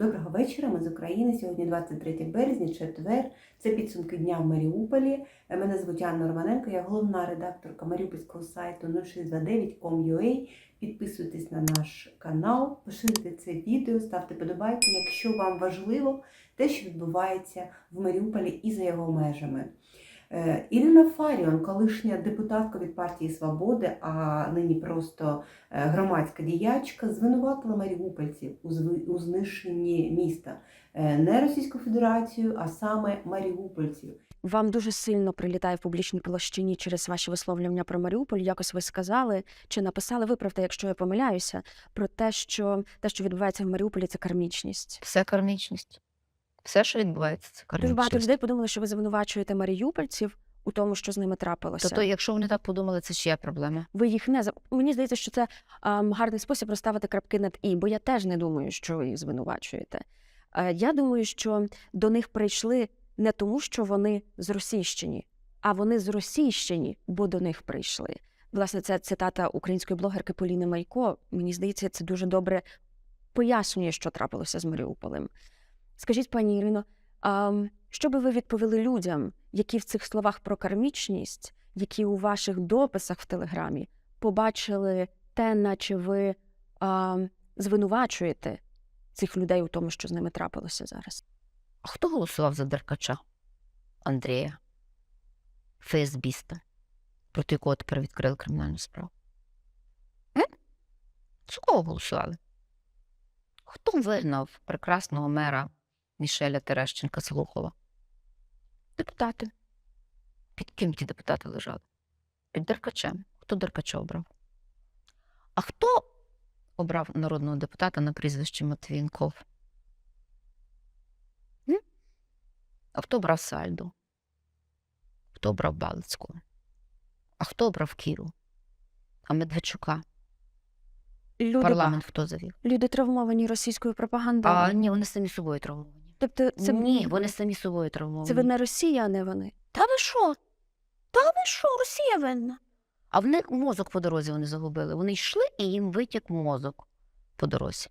Доброго вечора. Ми з України. Сьогодні 23 березня, четвер. Це підсумки дня в Маріуполі. Е, Мене звуть Анна Романенко, я головна редакторка маріупольського сайту 0629.com.ua. Підписуйтесь на наш канал, поширюйте це відео, ставте подобайки, якщо вам важливо те, що відбувається в Маріуполі і за його межами. Е, Ірина Фаріон, колишня депутатка від партії Свободи, а нині просто е, громадська діячка, звинуватила маріупольців у зви- у знищенні міста Е, не Російську Федерацію, а саме маріупольців. Вам дуже сильно прилітає в публічній площині через ваші висловлювання про Маріуполь. Якось ви сказали чи написали, виправте, якщо я помиляюся, про те, що те, що відбувається в Маріуполі, це кармічність. Все кармічність. Все, що відбувається, це Дуже багато людей подумали, що ви звинувачуєте маріупольців у тому, що з ними трапилося. Тобто, якщо вони так подумали, це чия проблема? Ви їх не за мені здається, що це ам, гарний спосіб розставити крапки над і, бо я теж не думаю, що ви їх звинувачуєте. Е, я думаю, що до них прийшли не тому, що вони зросійщені, а вони зросійщені, бо до них прийшли. Власне, це цитата української блогерки Поліни Майко. Мені здається, це дуже добре пояснює, що трапилося з Маріуполем. Скажіть, пані Ірино, а що би ви відповіли людям, які в цих словах про кармічність, які у ваших дописах в Телеграмі побачили те, наче ви а, звинувачуєте цих людей у тому, що з ними трапилося зараз? А хто голосував за Деркача? Андрія, ФСБіста, проти якого тепер відкрили кримінальну справу? За кого голосували? Хто вигнав прекрасного мера Мішеля Терещенка з Депутати. Під ким ті депутати лежали? Під Деркачем. Хто Деркача обрав? А хто обрав народного депутата на прізвище Матвієнков? М? А хто обрав Сальду? Хто обрав Балицького? А хто обрав Кіру? А Медведчука? Люди, Парламент хто завів? люди травмовані російською пропагандою. А ні, вони самі собою травмовані. Тобто, це Ні, вони самі собою травмовані. це вина Росія, а не вони. Та ви що? Та ви що? Росія винна. А в них мозок по дорозі вони загубили. Вони йшли і їм витік мозок по дорозі.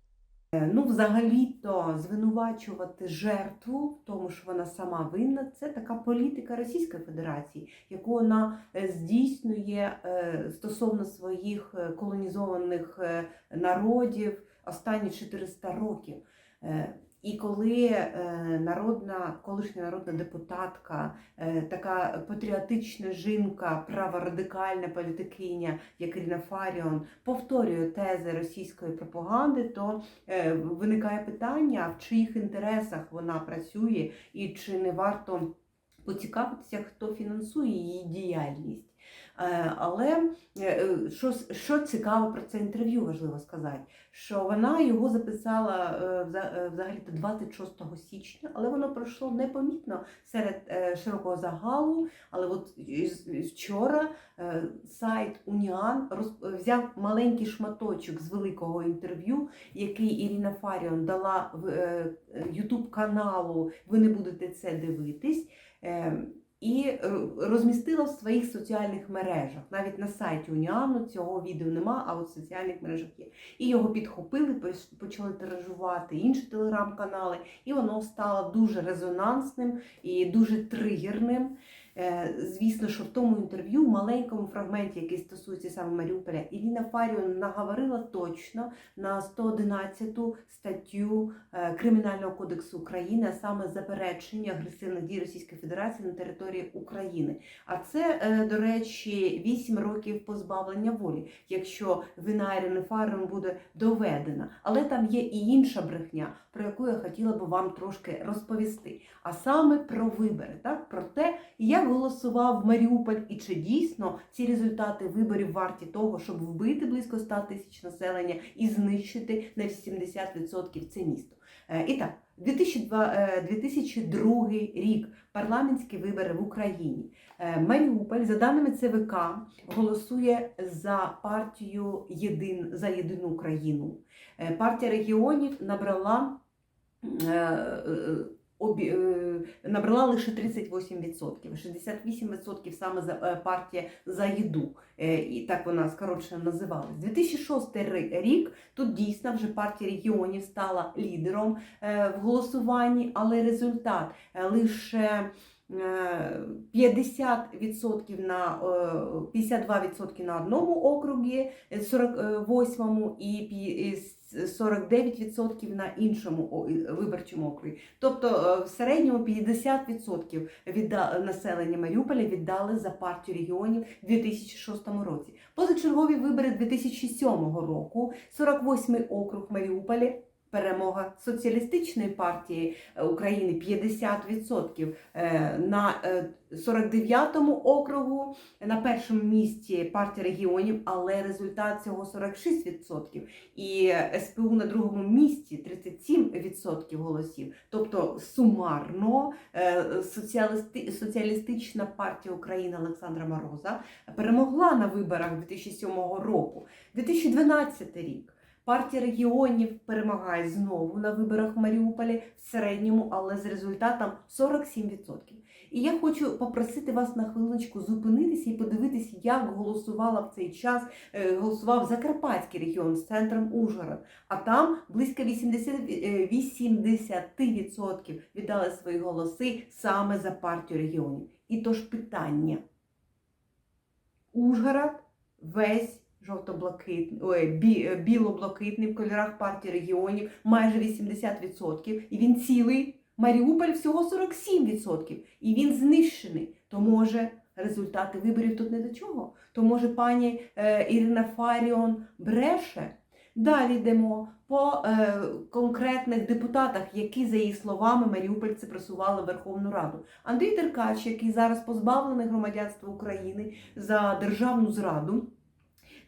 Е, Ну, взагалі-то звинувачувати жертву в тому, що вона сама винна, це така політика Російської Федерації, яку вона е, здійснює е, стосовно своїх колонізованих народів останні 400 років. І коли е, народна, колишня народна депутатка, е, така патріотична жінка, праворадикальна політикиня, як Ірина Фаріон, повторює тези російської пропаганди, то е, виникає питання, в чиїх інтересах вона працює, і чи не варто поцікавитися, хто фінансує її діяльність. Е, Але е, е, що, що цікаво про це інтерв'ю, важливо сказати, що вона його записала вза- взагалі-то 26 січня, але воно пройшло непомітно серед широкого загалу. Але от вчора сайт Уніан взяв маленький шматочок з великого інтерв'ю, який Ірина Фаріон дала в Ютуб каналу. Ви не будете це дивитись. І е, розмістила в своїх соціальних мережах. Навіть на сайті Уніану цього відео нема, а от в соціальних мережах є. І його підхопили, почали тиражувати інші телеграм-канали, і воно стало дуже резонансним і дуже тригерним. Е, Звісно, що в тому інтерв'ю, в маленькому фрагменті, який стосується саме Маріуполя, Ірина Фаріон наговорила точно на 111 статтю е, Кримінального кодексу України, а саме заперечення агресивних дій Російської Федерації на території України. А це, е, до речі, 8 років позбавлення волі, якщо вина Ірини Фаріон буде доведена. Але там є і інша брехня, про яку я хотіла би вам трошки розповісти. А саме про вибори, так про те, як голосував Маріуполь, і чи дійсно ці результати виборів варті того, щоб вбити близько 100 тисяч населення і знищити на 80% це місто. Е, І так, 2002, е, 2002 рік парламентські вибори в Україні. Е, Маріуполь, за даними ЦВК, голосує за партію Єдин за єдину Україну. Партія регіонів набрала обі... е, набрала лише 38%. 68% саме за е, партія за їду. Е, І так вона скорочено називалась. 2006 ри- рік тут дійсно вже партія регіонів стала лідером в голосуванні, але результат лише 50% на е, 52% на одному округі, е, 48-му і пі- і с- 49% на іншому виборчому округі. Тобто е, в середньому 50% відда... населення Маріуполя віддали за партію регіонів у 2006 році. Позачергові вибори 2007 року, 48-й округ Маріуполя. Перемога соціалістичної партії е, України 50%. Е, на е, 49-му округу на першому місці партія регіонів, але результат цього 46%. І е, СПУ на другому місці 37% голосів. Тобто сумарно е, соціалісти, соціалістична партія України Олександра Мороза перемогла на виборах 2007 року. 2012 рік. Партія регіонів перемагає знову на виборах в Маріуполі в середньому, але з результатом 47%. І я хочу попросити вас на хвилиночку зупинитися і подивитися, як голосувала в цей час, е, голосував Закарпатський регіон з центром Ужгород. А там близько 80, е, 80% віддали свої голоси саме за партію регіонів. І тож питання. Ужгород весь жовто-блакитний, бі, е, біло-блакитний в кольорах партії регіонів, майже 80%, і він цілий. Маріуполь всього 47%, і він знищений. То може результати виборів тут не до чого? То може пані е, Ірина Фаріон бреше? Далі йдемо по е, конкретних депутатах, які, за її словами, маріупольці просували Верховну Раду. Андрій Деркач, який зараз позбавлений громадянства України за державну зраду.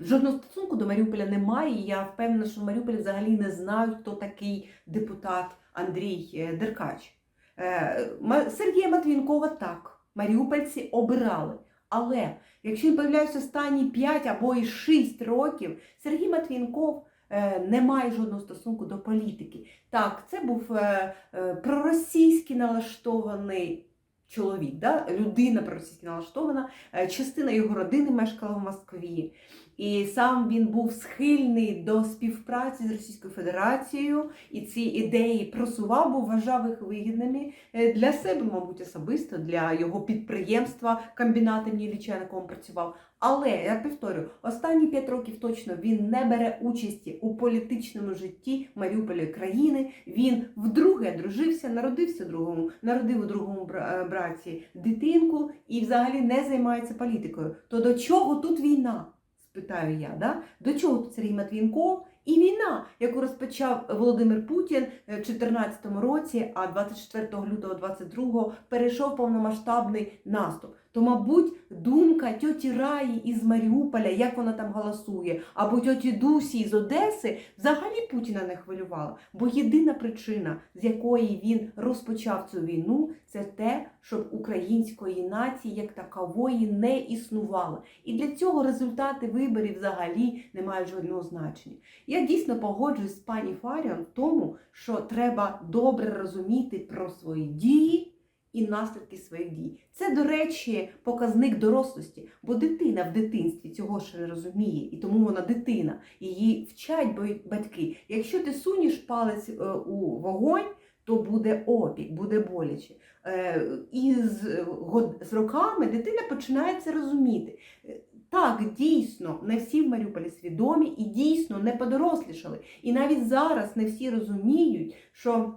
Жодного стосунку до Маріуполя немає. і Я впевнена, що в Маріуполі взагалі не знають, хто такий депутат Андрій е, Деркач. Е, Сергія Матвінкова так, маріупольці обирали. Але якщо він появляється останні 5 або і 6 років, Сергій Матвінков е, не має жодного стосунку до політики. Так, це був проросійський налаштований чоловік, да? людина проросійськи налаштована, частина його родини мешкала в Москві. І сам він був схильний до співпраці з Російською Федерацією, і ці ідеї просував, бо вважав їх вигідними е, для себе, мабуть, особисто, для його підприємства, на якому працював. Але я повторю, останні п'ять років точно він не бере участі у політичному житті Маріуполя країни. Він вдруге дружився, народився другому, народив у другому бра- е, дитинку і взагалі не займається політикою. То до чого тут війна? Спитаю я, да? до чого тут Сергій Матвінков і війна, яку розпочав Володимир Путін е, в 2014 році, а 24 лютого 22 перейшов повномасштабний наступ. То, мабуть, думка тьоті Раї із Маріуполя, як вона там голосує, або тьоті Дусі з Одеси, взагалі Путіна не хвилювала. Бо єдина причина, з якої він розпочав цю війну, це те, щоб української нації як такової не існувало. І для цього результати виборів взагалі не мають жодного значення. Я дійсно погоджуюсь з пані Фаріон в тому, що треба добре розуміти про свої дії і наслідки своїх дій. Це, до речі, показник дорослості, бо дитина в дитинстві цього ще не розуміє, і тому вона дитина. Її вчать батьки. Якщо ти сунеш палець е, у вогонь, то буде опік, буде боляче. Е, І з роками дитина починає це розуміти. Е, Так, дійсно, не всі в Маріуполі свідомі і дійсно не подорослішали. І навіть зараз не всі розуміють, що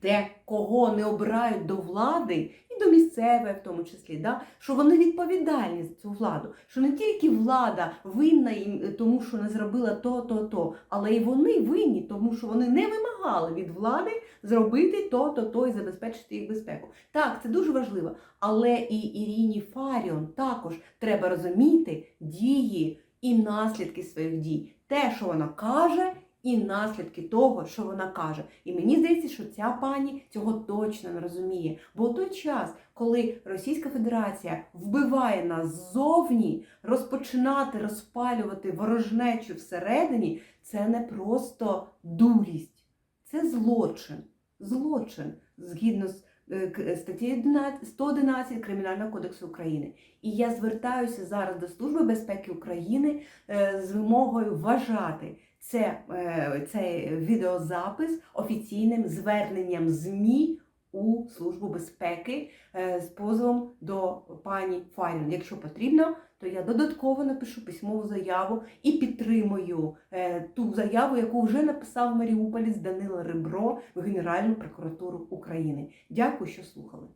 те, кого не обирають до влади, і до місцевої, в тому числі, да, що вони відповідальні за цю владу, що не тільки влада винна їм, е, тому що не зробила то, то, то, але й вони винні, тому що вони не вимагали від влади зробити то, то, то і забезпечити їх безпеку. Так, це дуже важливо. Але і Іріні Фаріон також треба розуміти дії і наслідки своїх дій. Те, що вона каже, і наслідки того, що вона каже. І мені здається, що ця пані цього точно не розуміє. Бо у той час, коли Російська Федерація вбиває нас ззовні, розпочинати розпалювати ворожнечу всередині, це не просто дурість, це злочин. Злочин згідно з е, статті 11 111 Кримінального кодексу України. І я звертаюся зараз до Служби безпеки України е, з вимогою вважати це, е, цей відеозапис офіційним зверненням ЗМІ у Службу безпеки е, з позовом до пані Файнен. Якщо потрібно, то я додатково напишу письмову заяву і підтримую е, ту заяву, яку вже написав Маріуполіс Данило Ребро в Генеральну прокуратуру України. Дякую, що слухали.